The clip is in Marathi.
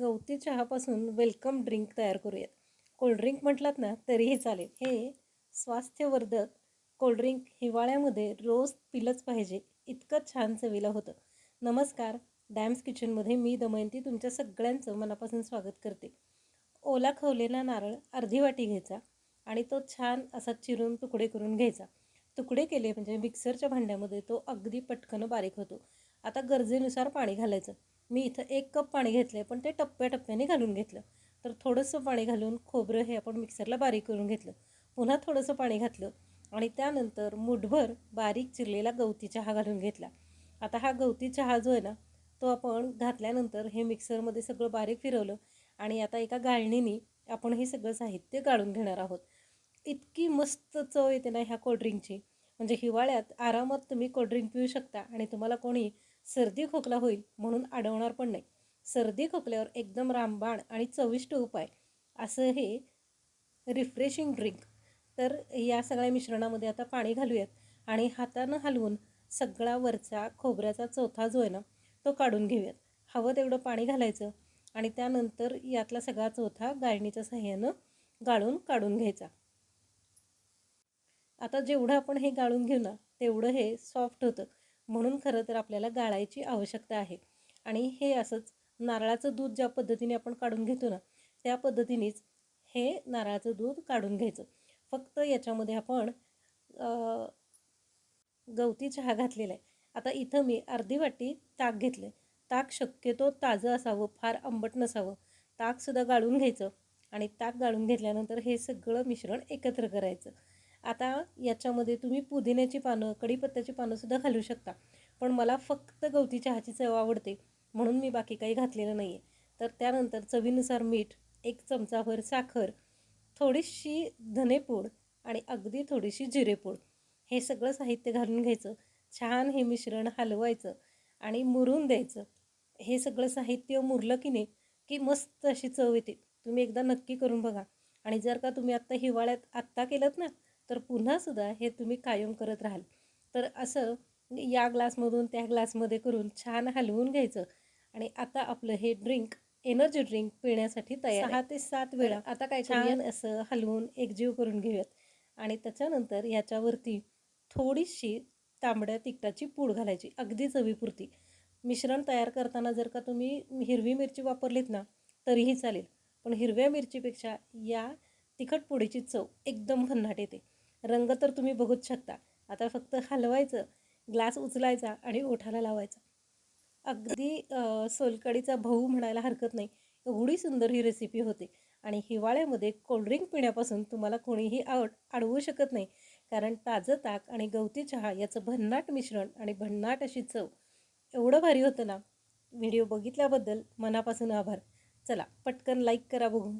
गवती चहापासून वेलकम ड्रिंक तयार करूयात. कोल्ड्रिंक म्हटलात ना तरीही चालेल. हे स्वास्थ्यवर्धक कोल्ड्रिंक हिवाळ्यामध्ये रोज पिलंच पाहिजे. इतकं छान चवीला होतं. नमस्कार डॅम्स किचनमध्ये मी दमयंती तुमच्या सगळ्यांचं मनापासून स्वागत करते. ओला खवलेला नारळ अर्धी वाटी घ्यायचा आणि तो छान असा चिरून तुकडे करून घ्यायचा. तुकडे केले म्हणजे मिक्सरच्या भांड्यामध्ये तो अगदी पटकन बारीक होतो. आता गरजेनुसार पाणी घालायचं. मी इथं एक कप पाणी घेतलं आहे पण ते टप्प्याटप्प्याने घालून घेतलं. तर थोडंसं पाणी घालून खोबरं हे आपण मिक्सरला बारीक करून घेतलं. पुन्हा थोडंसं पाणी घातलं आणि त्यानंतर मुठभर बारीक चिरलेला गवती चहा घालून घेतला. आता हा गवती चहा जो आहे ना तो आपण घातल्यानंतर हे मिक्सरमध्ये सगळं बारीक फिरवलं आणि आता एका गाळणीने आपण हे सगळं साहित्य गाळून घेणार आहोत. इतकी मस्त चव येते ना ह्या कोल्ड्रिंकची म्हणजे हिवाळ्यात आरामात तुम्ही कोल्ड्रिंक पिऊ शकता आणि तुम्हाला कोणी सर्दी खोकला होईल म्हणून अडवणार पण नाही. सर्दी खोकल्यावर एकदम रामबाण आणि चविष्ट उपाय. असं हे रिफ्रेशिंग ड्रिंक तर या सगळ्या मिश्रणामध्ये आता पाणी घालूयात आणि हातानं हलवून सगळा वरचा खोबऱ्याचा चौथा जो आहे ना तो काढून घेऊयात. हवं तेवढं पाणी घालायचं आणि त्यानंतर यातला सगळा चौथा गाळणीच्या सहाय्यानं गाळून काढून घ्यायचा. आता जेवढं आपण हे गाळून घेऊ ना तेवढं हे सॉफ्ट होतं. म्हणून खरं तर आपल्याला गाळायची आवश्यकता आहे. आणि हे असंच नारळाचं दूध ज्या पद्धतीने आपण काढून घेतो ना त्या पद्धतीनेच हे नारळाचं दूध काढून घ्यायचं. फक्त याच्यामध्ये आपण गवती चहा घातलेला आहे. आता इथं मी अर्धी वाटी ताक घेतलं आहे ताक शक्यतो ताजं असावं फार आंबट नसावं. ताकसुद्धा गाळून घ्यायचं आणि ताक गाळून घेतल्यानंतर हे सगळं मिश्रण एकत्र करायचं. आता याच्यामध्ये तुम्ही पुदिन्याची पानं कढीपत्त्याची पानंसुद्धा घालू शकता. पण मला फक्त गवती चहाची चव आवडते म्हणून मी बाकी काही घातलेलं नाही आहे तर त्यानंतर चवीनुसार मीठ एक चमचाभर साखर थोडीशी धनेपूड आणि अगदी थोडीशी जिरेपूड. हे सगळं साहित्य घालून घ्यायचं. छान हे मिश्रण हलवायचं आणि मुरून द्यायचं. हे सगळं साहित्य मुरलं की नाही की मस्त अशी चव येते. तुम्ही एकदा नक्की करून बघा. आणि जर का तुम्ही आत्ता हिवाळ्यात आत्ता केलं ना तर पुन्हासुद्धा हे तुम्ही कायम करत राहाल. तर असं या ग्लासमधून त्या ग्लासमध्ये करून छान हलवून घ्यायचं. आणि आता आपलं हे ड्रिंक एनर्जी ड्रिंक पिण्यासाठी तयार सहा ते सात वेळा आता काय छान असं हलवून एकजीव करून घेऊयात. आणि त्याच्यानंतर याच्यावरती थोडीशी तांबड्या तिखटाची पूड घालायची अगदी चवीपुरती. मिश्रण तयार करताना जर का तुम्ही हिरवी मिरची वापरलीत ना तरीही चालेल. पण हिरव्या मिरचीपेक्षा या तिखट पोळीची चव एकदम भन्नाट येते. रंग तर तुम्ही बघूच शकता. आता फक्त हलवायचं ग्लास उचलायचा आणि ओठाला लावायचा. अगदी सोलकडीचा भाऊ म्हणायला हरकत नाही. एवढी सुंदर ही रेसिपी होते. आणि हिवाळ्यामध्ये कोल्ड्रिंक पिण्यापासून तुम्हाला कोणीही आवड अडवू शकत नाही. कारण ताजं ताक आणि गवती चहा याचं भन्नाट मिश्रण आणि भन्नाट अशी चव. एवढं भारी होतं ना? व्हिडिओ बघितल्याबद्दल मनापासून आभार. चला पटकन लाईक करा बघू